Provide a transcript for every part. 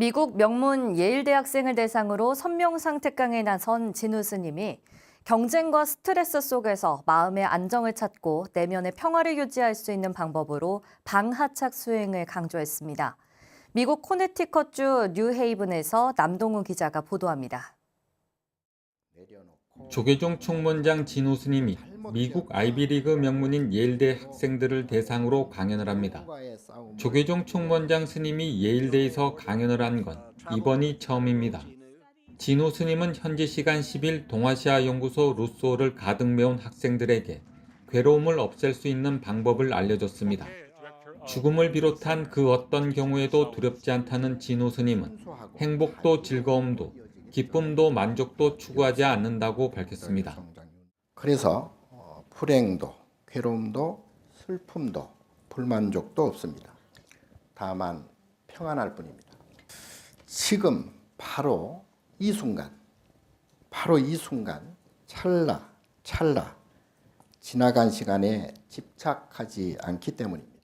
미국 명문 예일 대 학생을 대상으로 선명상 특강에 나선 진우 스님이 경쟁과 스트레스 속에서 마음의 안정을 찾고 내면의 평화를 유지할 수 있는 방법으로 방하착 수행을 강조했습니다. 미국 코네티컷주 뉴헤이븐에서 남동우 기자가 보도합니다. 조계종 총무원장 진우 스님이 미국 아이비리그 명문인 예일대 학생들을 대상으로 강연을 합니다. 조계종 총무원장 스님이 예일대에서 강연을 한 건 이번이 처음입니다. 진우 스님은 현지 시간 10일 동아시아 연구소 루소를 가득 메운 학생들에게 괴로움을 없앨 수 있는 방법을 알려줬습니다. 죽음을 비롯한 그 어떤 경우에도 두렵지 않다는 진우 스님은 행복도 즐거움도 기쁨도 만족도 추구하지 않는다고 밝혔습니다. 그래서 어, 불행도 괴로움도 슬픔도 불만족도 없습니다. 다만 평안할 뿐입니다. 지금 바로 이 순간, 바로 이 순간 찰나 찰나 지나간 시간에 집착하지 않기 때문입니다.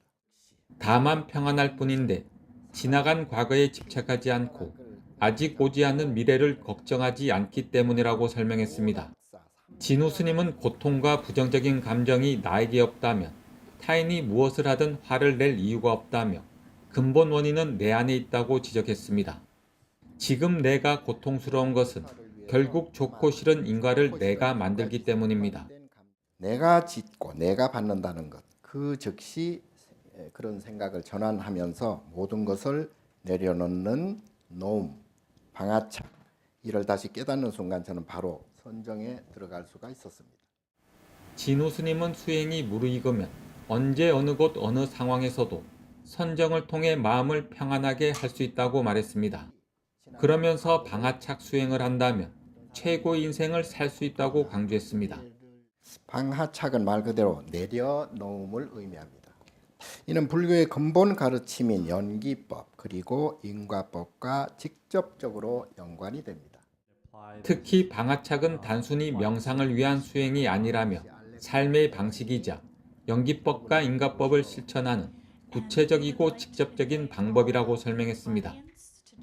다만 평안할 뿐인데 지나간 과거에 집착하지 않고 아직 오지 않는 미래를 걱정하지 않기 때문이라고 설명했습니다. 진우 스님은 고통과 부정적인 감정이 나에게 없다면 타인이 무엇을 하든 화를 낼 이유가 없다며 근본 원인은 내 안에 있다고 지적했습니다. 지금 내가 고통스러운 것은 결국 좋고 싫은 인과를 내가 만들기 때문입니다. 내가 짓고 내가 받는다는 것, 그 즉시 그런 생각을 전환하면서 모든 것을 내려놓는 노움, 방아착, 이를 다시 깨닫는 순간 저는 바로 선정에 들어갈 수가 있었습니다. 진우 스님은 수행이 무르익으면 언제 어느 곳 어느 상황에서도 선정을 통해 마음을 평안하게 할 수 있다고 말했습니다. 그러면서 방아착 수행을 한다면 최고 인생을 살 수 있다고 강조했습니다. 방하착은 말 그대로 내려놓음을 의미합니다. 이는 불교의 근본 가르침인 연기법 그리고 인과법과 직접적으로 연관이 됩니다. 특히 방아착은 단순히 명상을 위한 수행이 아니라며 삶의 방식이자 연기법과 인가법을 실천하는 구체적이고 직접적인 방법이라고 설명했습니다.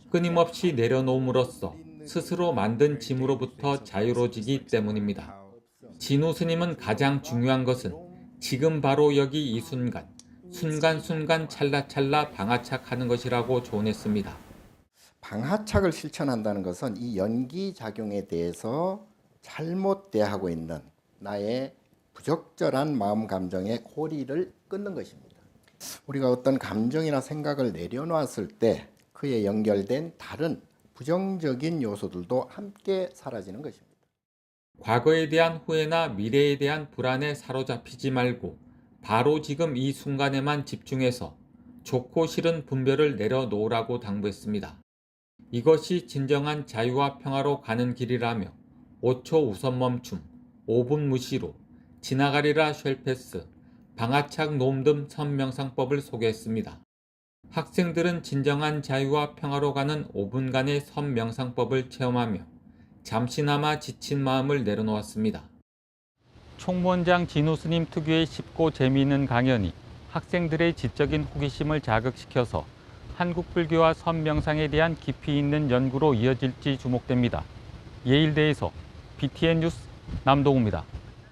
끊임없이 내려놓음으로써 스스로 만든 짐으로부터 자유로워지기 때문입니다. 진우 스님은 가장 중요한 것은 지금 바로 여기 이 순간, 순간순간 찰나찰나 방아착하는 것이라고 조언했습니다. 방하착을 실천한다는 것은 이 연기 작용에 대해서 잘못 대하고 있는 나의 부적절한 마음 감정의 고리를 끊는 것입니다. 우리가 어떤 감정이나 생각을 내려놓았을 때 그에 연결된 다른 부정적인 요소들도 함께 사라지는 것입니다. 과거에 대한 후회나 미래에 대한 불안에 사로잡히지 말고 바로 지금 이 순간에만 집중해서 좋고 싫은 분별을 내려놓으라고 당부했습니다. 이것이 진정한 자유와 평화로 가는 길이라며 5초 우선 멈춤, 5분 무시로, 지나가리라 쉘패스, 방아착 등 선명상법을 소개했습니다. 학생들은 진정한 자유와 평화로 가는 5분간의 선명상법을 체험하며 잠시나마 지친 마음을 내려놓았습니다. 총무원장 진우 스님 특유의 쉽고 재미있는 강연이 학생들의 지적인 호기심을 자극시켜서 한국 불교와 선명상에 대한 깊이 있는 연구로 이어질지 주목됩니다. 예일대에서 BTN 뉴스 남동우입니다.